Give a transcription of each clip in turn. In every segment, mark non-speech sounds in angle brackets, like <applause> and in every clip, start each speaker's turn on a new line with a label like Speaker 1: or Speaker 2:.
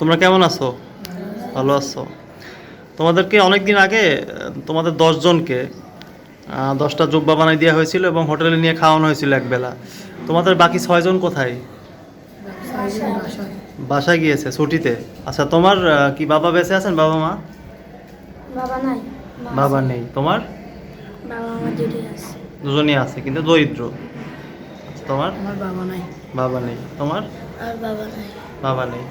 Speaker 1: তোমরা কেমন আছো? ভালো আছো। তোমাদেরকে অনেক দিন আগে তোমাদের দশজনকে দশটা জুব্বা বানাই দেওয়া হয়েছিল এবং হোটেলে নিয়ে খাওয়ানো হয়েছিল একবেলা। তোমাদের বাকি ছয়জন কোথায়? বাসায় গিয়েছে ছুটিতে। আচ্ছা তোমার কি বাবা বেঁচে আছেন বাবা মা?
Speaker 2: বাবা নাই মা
Speaker 1: বাবা নেই। তোমার?
Speaker 2: বাবা আছে।
Speaker 1: দুজনই আছে কিন্তু দরিদ্র। আচ্ছা, তোমার?
Speaker 2: বাবা নাই।
Speaker 1: বাবা নেই। তোমার?
Speaker 2: আর বাবা নাই।
Speaker 1: বাবা নেই।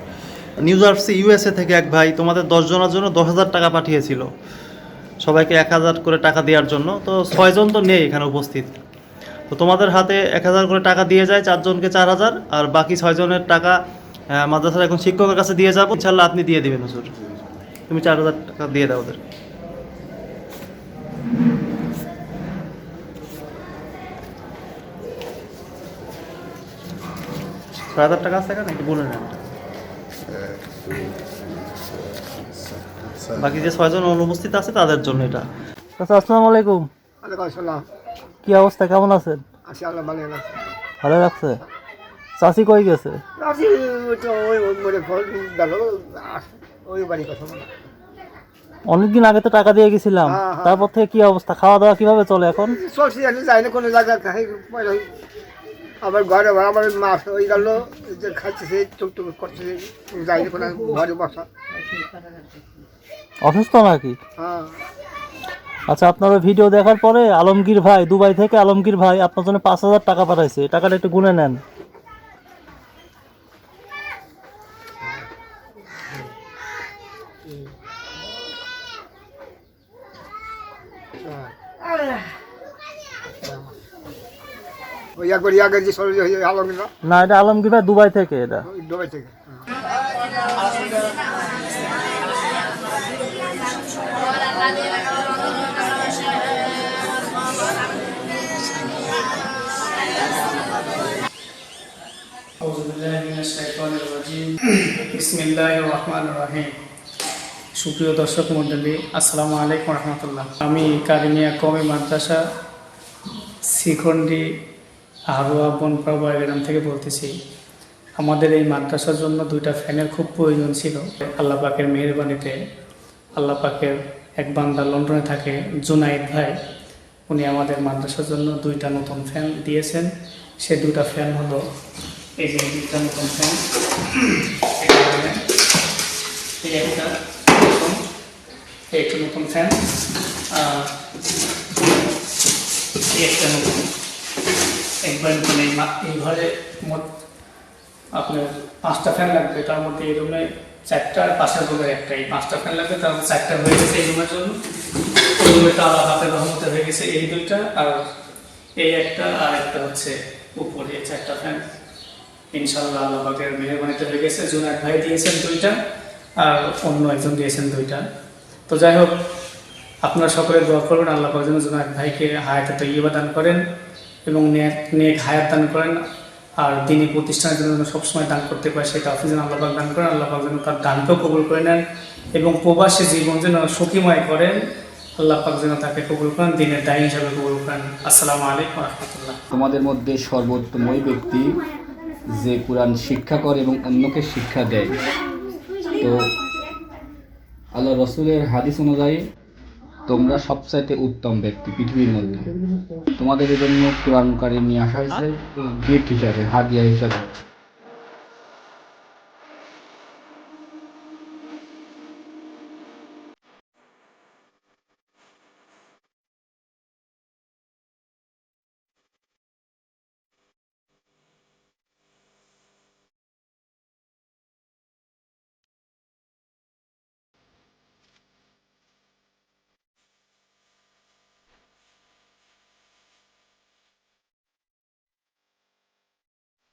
Speaker 1: নিউ জার্সি ইউএসএ থেকে এক ভাই তোমাদের দশ জনের জন্য দশ হাজার টাকা পাঠিয়েছিল। সবাইকে এক হাজার করে টাকা দেওয়ার জন্য। তো ছয়জন তো নেই এখানে উপস্থিত। তো তোমাদের হাতে এক হাজার করে টাকা দিয়ে যায় চারজনকে চার হাজার, আর বাকি ছয়জনের টাকা মাদ্রাসার এখন শিক্ষকের কাছে দিয়ে যাব। ইনশাল্লাহ আপনি দিয়ে দেবেন হুজুর। তুমি চার হাজার টাকা দিয়ে দাও ওদের। চার হাজার টাকা আছে এখানে? একটু বলে নেন। বাকি যে ছয়জন অনুপস্থিত আছে তাদের জন্য এটা। আচ্ছা আসসালামু আলাইকুম।
Speaker 3: ওয়ালাইকুম আসসালাম।
Speaker 1: কি অবস্থা? কেমন আছেন?
Speaker 3: আছি আল্লাহ ভালো আছে।
Speaker 1: ভালো লাগছে? চাষি কই গেছে?
Speaker 3: আছি তো ওই ওই মরে ফল গেল ওই বাড়ি কথা বলা।
Speaker 1: অনেকদিন আগে তো টাকা দিয়ে গেছিলাম।
Speaker 3: হ্যাঁ, হ্যাঁ।
Speaker 1: তারপর থেকে কি অবস্থা? খাওয়া দাওয়া কীভাবে চলে এখন?
Speaker 3: চলছি যাই না কোনো জায়গা আবার ঘরে আমার মাছ হয়ে গেল যে খাচ্ছে সে টুকটুক করছে যাই না ঘরে বসা।
Speaker 1: অসুস্থ নাকি?
Speaker 3: হ্যাঁ।
Speaker 1: আচ্ছা আপনার ভিডিও দেখার পরে আলমগীর ভাই দুবাই থেকে আলমগীর ভাই আপনার জন্য পাঁচ হাজার টাকা পাঠাইছে টাকাটা একটু গুনে নেন।
Speaker 3: ওই একবার আগে না
Speaker 1: এটা আলমগীরা দুবাই থেকে এটা।
Speaker 3: দুবাই থেকে <clears throat>
Speaker 4: সুপ্রিয় দর্শক মণ্ডলী আসসালামু আলাইকুম রহমতুল্লাহ। আমি কারিমিয়া কমি মাদ্রাসা শিখন্ডি আহরুয়া বনপাড়া বয়গ্রাম থেকে বলতেছি, আমাদের এই মাদ্রাসার জন্য দুইটা ফ্যানের খুব প্রয়োজন ছিল। আল্লাহ পাকের মেহরবানিতে, আল্লাহ পাকের এক বান্দা লন্ডনে থাকে, জুনাইদ ভাই। উনি আমাদের মাদ্রাসার জন্য দুইটা নতুন ফ্যান দিয়েছেন। সে দুটা ফ্যান হলো, এই যে দুইটা নতুন ফ্যান। এই একটা একটা নতুন ফ্যান। একটা নতুন। একবার নতুন এই ঘরে মোট আপনার পাঁচটা ফ্যান লাগবে, তার মধ্যে এই রুমে চারটা আর পাশের রুমের একটা এই পাঁচটা ফ্যান লাগবে, তার মধ্যে চারটা হয়ে গেছে এই রুমের জন্য। ওই রুমেটা আলাদা হাতের রহমতে হয়ে গেছে এই দুইটা, আর এই একটা, আর একটা হচ্ছে উপরে চারটা ফ্যান ইনশাল্লাহ আল্লাহ পাকের মেহরবানিতে হয়ে গেছে। জুনায়দ ভাই দিয়েছেন দুইটা, আর অন্য একজন দিয়েছেন দুইটা। তো যাই হোক, আপনারা সকলে দোয়া করবেন আল্লাহ যেন জুনায়দ ভাইকে হায়াতে তৈবা দান করেন। এবং নেক হায়াত দান করেন আর দিনী প্রতিষ্ঠানের জন্য সবসময় দান করতে পারে, সেটা যেন আল্লাহ দান করেন, আল্লাহ পাক যেন তার দানকেও কবুল করে নেন এবং প্রবাসী জীবন যেন সুখীময় করেন, আল্লাহ পাক যেন তাকে কবুল করেন, দিনের দায়ী হিসাবে কবুল করেন। আসসালামু আলাইকুম রহমতুল্লাহ।
Speaker 5: তোমাদের মধ্যে সর্বোত্তম ওই ব্যক্তি যে কোরআন শিক্ষা করে এবং অন্যকে শিক্ষা দেয়। তো আল্লাহ রসুলের হাদিস অনুযায়ী তোমরা সবচাইতে উত্তম ব্যক্তি পৃথিবীর মধ্যে। তোমাদের জন্য কোরআন কারিম নিয়ে আসা হয়েছে গিফট হিসাবে হাদিয়া হিসাবে।